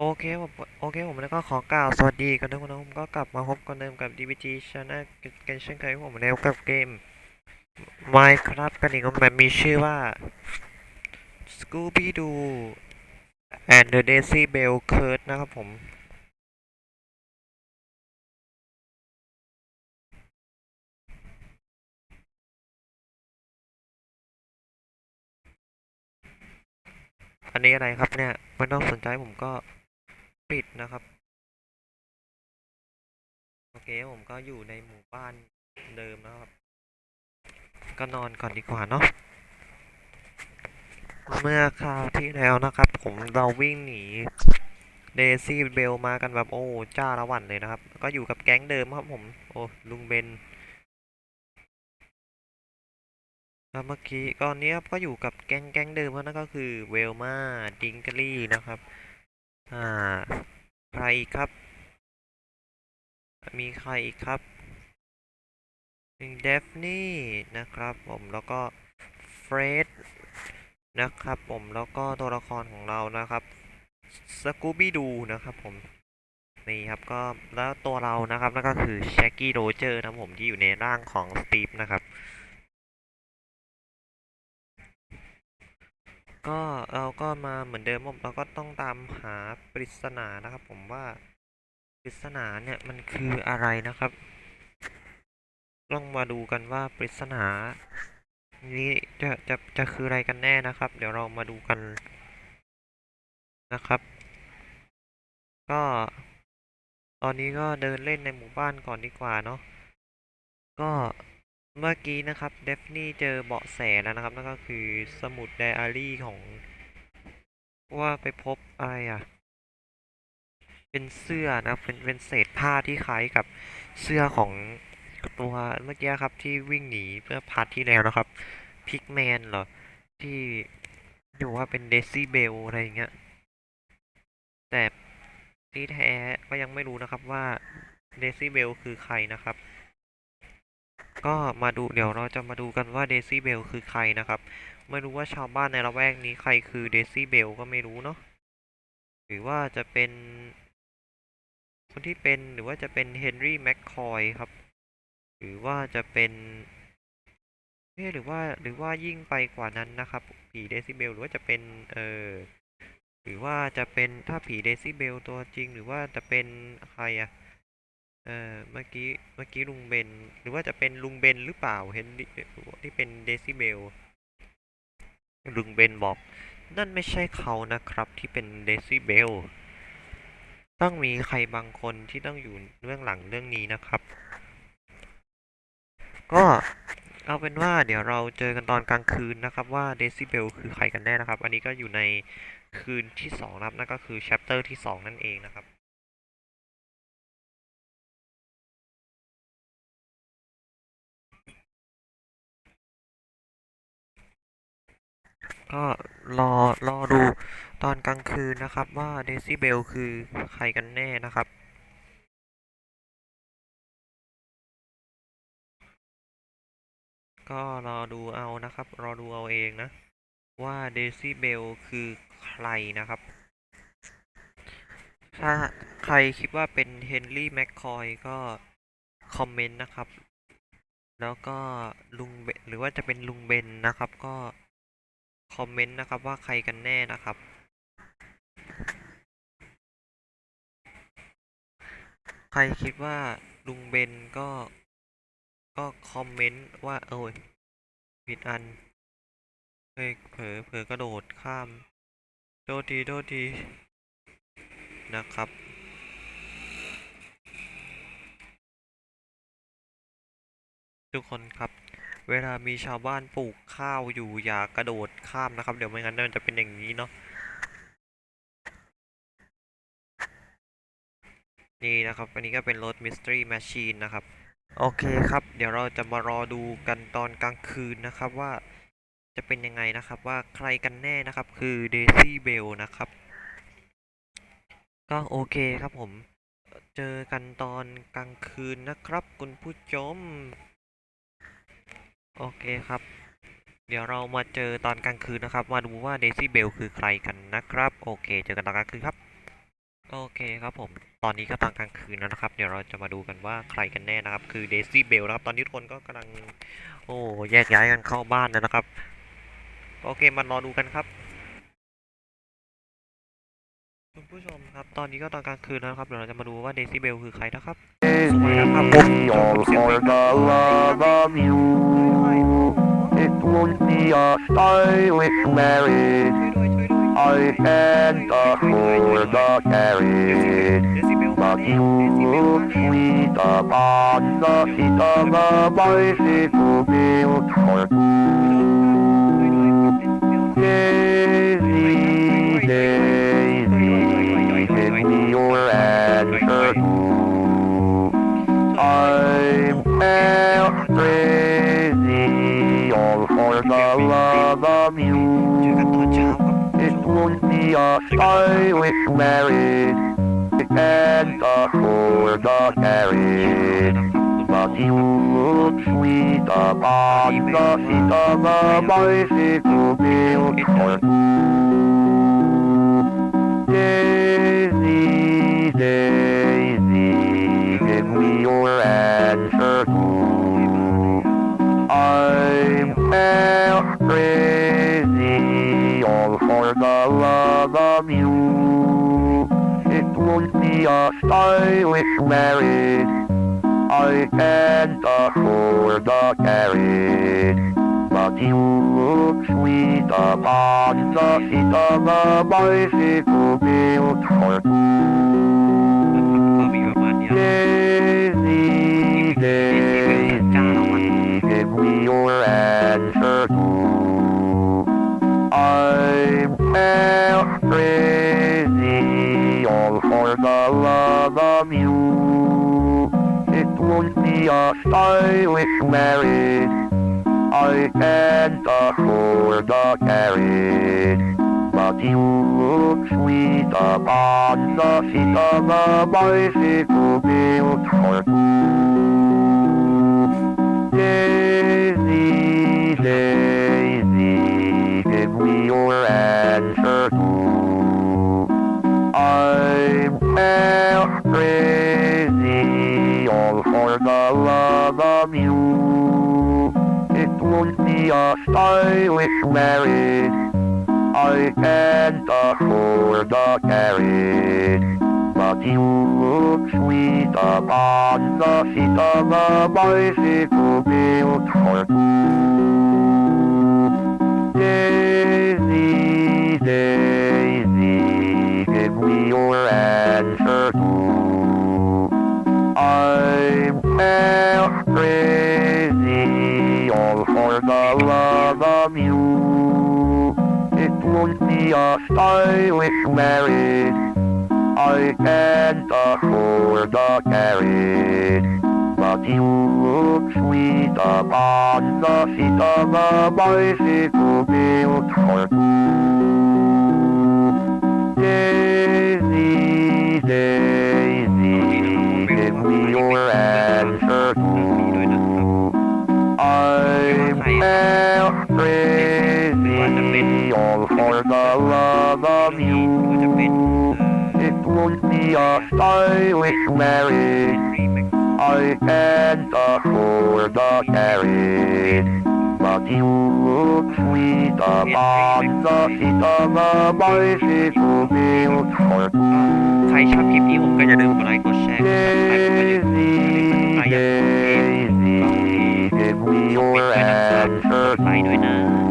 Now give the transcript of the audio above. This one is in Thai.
โอเคผมโอเคผมแล้วก็ขอกล่าวสวัสดีกันทุกคนนะผมก็กลับมาพบกันเดิมกับ DBG Channel กันเช่นเคยผมแล้วกับเกม Minecraft กันอีกแบบมีชื่อว่า Scooby Doo and the Daisy Bell Curse นะครับผม อันนี้อะไรครับเนี่ย ไม่ต้องสนใจผมก็ ปิดนะครับ โอเคผมก็อยู่ในหมู่บ้านเดิมนะครับ ก็นอนก่อนดีกว่าเนาะเมื่อคราวที่แล้วนะครับ ผมเราวิ่งหนีเดซี่เบลมากันแบบโอ้จ้าละวันเลยนะครับ ก็อยู่กับแก๊งเดิมครับผม โอ้ลุงเบนแล้วเมื่อกี้ก่อนนี้ครับก็อยู่กับแก๊งแก๊งเดิมครับนั่นก็คือเวลมาดิงเกอรี่นะครับ อ่าใครอีกครับ มีใครอีกครับมีเดฟนี่นะครับผมแล้วก็เฟรดนะครับผมแล้วก็ตัวละครของเรานะครับสกูบี้ดูนะครับผมนี่ครับก็แล้วตัวเรานะครับนั่นก็คือแชกกี้โรเจอร์นะผมที่อยู่ในร่างของสตีฟนะครับ ก็เราก็มาเหมือนเดิมผมเราก็ต้องตามหาปริศนานะครับ ผมว่าปริศนาเนี่ยมันคืออะไรนะครับต้องมาดูกันว่าปริศนานี้จะจะจะคืออะไรกันแน่นะครับ เดี๋ยวเรามาดูกันนะครับ ก็ตอนนี้ก็เดินเล่นในหมู่บ้านก่อนดีกว่าเนาะก็ เมื่อกี้นะครับเดฟนี่เจอเบาะแสแล้วนะครับ นั่นก็คือสมุดไดอารี่ของ ว่าไปพบอะไรอะ เป็นเสื้อนะเป็นเป็นเศษผ้าที่คล้ายกับเสื้อของตัวเมื่อกี้ครับที่วิ่งหนีเมื่อพาร์ทที่แล้วนะครับพิกแมนเหรอ ที่อยู่ว่าเป็นเดซี่เบลอะไรอย่างเงี้ย แต่ที่แท้ก็ยังไม่รู้นะครับว่าเดซี่เบลคือใครนะครับ ก็มาดูเดี๋ยวเราจะมาดูกันว่าเดซี่เบลคือใครนะครับ ไม่รู้ว่าชาวบ้านในละแวกนี้ใครคือเดซี่เบลก็ไม่รู้เนาะหรือว่าจะเป็น คนที่เป็นหรือว่าจะเป็นเฮนรี่แมคคอยครับ หรือว่าจะเป็นเอ๊หรือว่าหรือว่ายิ่งไปกว่านั้นนะครับ ผีเดซิเบลหรือว่าจะเป็นเออหรือว่าจะเป็นถ้าผีเดซิเบลตัวจริง หรือว่าจะเป็นใครอะ เออเมื่อกี้เมื่อกี้ลุงเบน หรือว่าจะเป็นลุงเบนหรือเปล่าเฮนที่เป็นเดซิเบลลุงเบนบอก นั่นไม่ใช่เขานะครับที่เป็นเดซิเบลต้องมีใครบางคนที่ต้องอยู่เบื้องหลังเรื่องนี้นะครับ ก็เอาเป็นว่าเดี๋ยวเราเจอกันตอนกลางคืนนะครับว่าเดซิเบลคือใครกันแน่นะครับ อันนี้ก็อยู่ในคืนที่สองนะครับนั่นก็คือแชปเตอร์ที่สองนั่นเองนะครับ ก็รอรอดูตอนกลางคืนนะครับว่าเดซิเบลคือใครกันแน่นะครับก็รอดูเอานะครับ รอดูเอาเองนะ ว่าเดซิเบลคือใครนะครับ ถ้าใครคิดว่าเป็นเฮนรี่แมคคอยก็คอมเมนต์นะครับ แล้วก็ลุงเบนหรือว่าจะเป็นลุงเบนนะครับ ก็ คอมเมนต์นะครับว่าใครกันแน่นะครับใครคิดว่าลุงเบนก็ก็คอมเมนต์ว่าโอ้ยผิดอันเฮ้ยเผลอเผลอกระโดดข้ามโทษทีโทษทีนะครับ ทุกคนครับ เวลามีชาวบ้านปลูกข้าวอยู่อย่ากระโดดข้ามนะครับ เดี๋ยวไม่งั้นมันจะเป็นอย่างนี้เนาะนี่นะครับ อันนี้ก็เป็นรถ Mystery Machine นะครับ โอเคครับ เดี๋ยวเราจะมารอดูกันตอนกลางคืนนะครับว่าจะเป็นยังไงนะครับว่าใครกันแน่นะครับคือเดซี่เบลนะครับ ก็โอเคครับผม เจอกันตอนกลางคืนนะครับ คุณผู้ชม โอเคครับ เดี๋ยวเรามาเจอตอนกลางคืนนะครับ มาดูว่าเดซี่เบลคือใครกันนะครับ โอเค เจอกันตอนกลางคืนครับ โอเคครับผม ตอนนี้ก็ตอนกลางคืนแล้วนะครับ เดี๋ยวเราจะมาดูกันว่าใครกันแน่นะครับ คือเดซี่เบลนะครับ ตอนนี้ทุกคนก็กำลัง โอ้ แยกย้ายกันเข้าบ้านแล้วนะครับ โอเค มารอดูกันครับ คุณผู้ชมครับ ตอนนี้ก็ตอนกลางคืนแล้วนะครับ เดี๋ยวเราจะมาดูว่าเดซี่เบลคือใครนะครับสวัสดีครับผม all for the love of you. It won't be a stylish marriage. ช่วยด้วยช่วยด้วย I can't afford the carriage. เดซี่เบลมา But แล้ว you เดซี่เบล look มาแล้ว sweet upon the seat of a bicycle built for two. Daisy, Daisy, won't be a stylish marriage. It can't afford the carriage. But you look sweet upon the seat of a bicycle built for two. Daisy, Daisy, see a stylish marriage. I can't afford the carriage. But you look sweet upon the seat of a bicycle built for two. Daisy, Daisy, give me your won't be a stylish marriage. I can't afford the carriage. But you look sweet upon the seat of a bicycle built for two. Daisy, Daisy, give me your answer too. I'm half won't be a stylish marriage. I can't afford the carriage. But you look sweet upon the seat of a bicycle built for two. Daisy, Daisy, give me your answer too. I'm half of you. It won't be a stylish marriage. I can't afford the carriage. But you look sweet upon the seat of a bicycle built for two. Daisy, Daisy, give me your answer too. I'm half crazy, all for the love of ก็จะ you. เป็นเอ่อ It won't be a stylish marriage. รีเมค I can't afford the carriage. But you look sweet upon the seat of a bicycle built for ใครชอบคลิปนี้ผมก็อย่าลืมกดไลค์กดแชร์กด subscribe ผมก็อย่าลืม Daisy, Daisy, give me ส่ง your ปิดด้วยนะครับ answer ไปด้วยน ะ too.